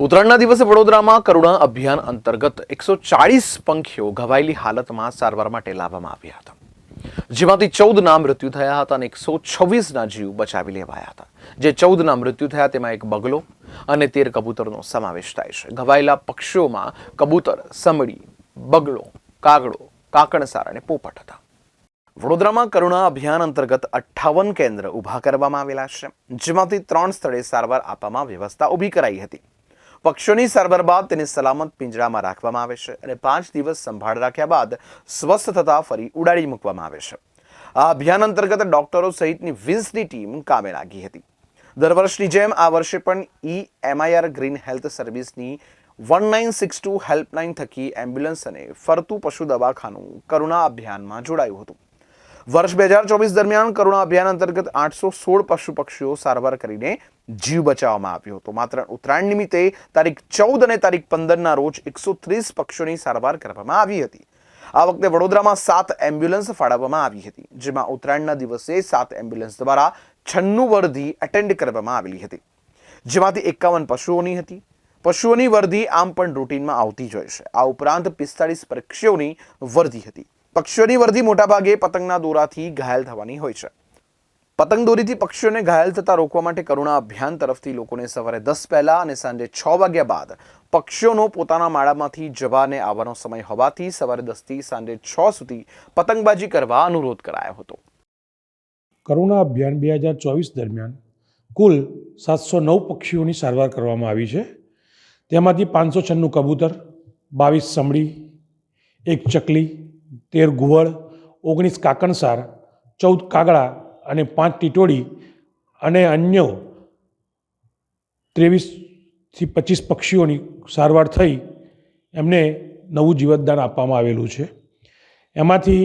ઉત્તરાયણના દિવસે વડોદરામાં કરુણા અભિયાન અંતર્ગત એકસો ચાળીસ પંખીઓ ઘવાયેલી હાલતમાં સારવાર માટે લાવવામાં આવ્યા હતા. જેમાંથી ચૌદના મૃત્યુ થયા હતા અને એકસો છવ્વીસના જીવ બચાવી લેવાયા હતા. જે ચૌદના મૃત્યુ થયા તેમાં એક બગલો અને તેર કબૂતરનો સમાવેશ થાય છે. ઘવાયેલા પક્ષીઓમાં કબૂતર, સમડી બગલો કાગડો, કાકણસાર અને પોપટ હતા. વડોદરામાં કરુણા અભિયાન અંતર્ગત અઠ્ઠાવન કેન્દ્ર ઊભા કરવામાં આવેલા છે, જેમાંથી ત્રણ સ્થળે સારવાર આપવામાં વ્યવસ્થા ઊભી કરાઈ હતી. પક્ષીઓની સારવાર બાદ તેને સલામત પિંજરામાં રાખવામાં આવે છે અને પાંચ દિવસ સંભાળ રાખ્યા બાદ સ્વસ્થ થતા ફરી ઉડાડી મૂકવામાં આવે છે. આ અભિયાન અંતર્ગત ડોક્ટરો સહિતની વીસની ટીમ કામે લાગી હતી. દર વર્ષની જેમ આ વર્ષે પણ ઈ એમઆઈઆર ગ્રીન હેલ્થ સર્વિસની one nine six two helpline થકી એમ્બ્યુલન્સ અને ફરતું પશુ દવાખાનું કરુણા અભિયાનમાં જોડાયું હતું. વર્ષ બે હજાર ચોવીસ દરમિયાન કરુણા અભિયાન અંતર્ગત આઠસો સોળ પશુ પક્ષીઓ સારવાર કરીને જીવ બચાવવામાં આવ્યો હતો. માત્ર ઉત્તરાયણ નિમિત્તે તારીખ ચૌદ અને તારીખ પંદરના રોજ એકસો ત્રીસ પક્ષીઓની સારવાર કરવામાં આવી હતી. આ વખતે વડોદરામાં સાત એમ્બ્યુલન્સ ફાળવવામાં આવી હતી, જેમાં ઉત્તરાયણના દિવસે સાત એમ્બ્યુલન્સ દ્વારા છન્નું વર્ધી એટેન્ડ કરવામાં આવેલી હતી. જેમાંથી એકાવન પશુઓની હતી. પશુઓની વર્ધી આમ પણ રૂટીનમાં આવતી જ હોય છે. આ ઉપરાંત પિસ્તાળીસ પક્ષીઓની વર્ધી હતી. પક્ષીઓની વર્ધી મોટાભાગે પતંગના દોરાથી ઘાયલ થવાની હોય છે. પતંગ દોરીથી પક્ષીઓને ઘાયલ થતા રોકવા માટે કરુણા અભિયાન તરફથી લોકોને સવારે દસ પહેલા અને સાંજે છ વાગ્યા બાદ પક્ષીઓનો પોતાના માળામાંથી જવાને આવવાનો સમય હોવાથી સવારે દસથી સાંજે છ સુધી પતંગબાજી કરવા અનુરોધ કરાયો હતો. કરુણા અભિયાન બે હજાર ચોવીસ દરમિયાન કુલ સાતસો નવ પક્ષીઓની સારવાર કરવામાં આવી છે. તેમાંથી પાંચસો છન્નું કબૂતર, બાવીસ સમડી, એક ચકલી તેર ઘુવડ ઓગણીસ કાકણસાર, ચૌદ કાગડા અને પાંચ ટીટોળી અને અન્ય ત્રેવીસથી પચીસ પક્ષીઓની સારવાર થઈ એમને નવું જીવતદાન આપવામાં આવેલું છે. એમાંથી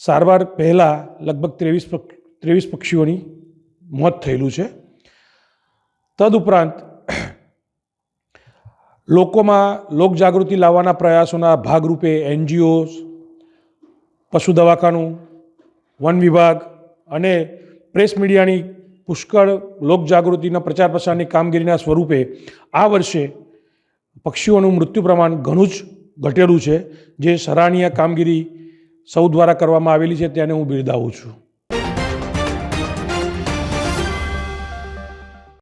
સારવાર પહેલાં લગભગ ત્રેવીસ ત્રેવીસ પક્ષીઓની મોત થયેલું છે. તદુપરાંત લોકોમાં લોકજાગૃતિ લાવવાના પ્રયાસોના ભાગરૂપે એનજીઓ પશુ દવાખાનું, વન વિભાગ અને પ્રેસ મીડિયાની પુષ્કળ લોકજાગૃતિના પ્રચાર પ્રસારની કામગીરીના સ્વરૂપે આ વર્ષે પક્ષીઓનું મૃત્યુ પ્રમાણ ઘણું જ ઘટેલું છે. જે સરાહનીય કામગીરી સૌ દ્વારા કરવામાં આવેલી છે, તેને હું બિરદાવું છું.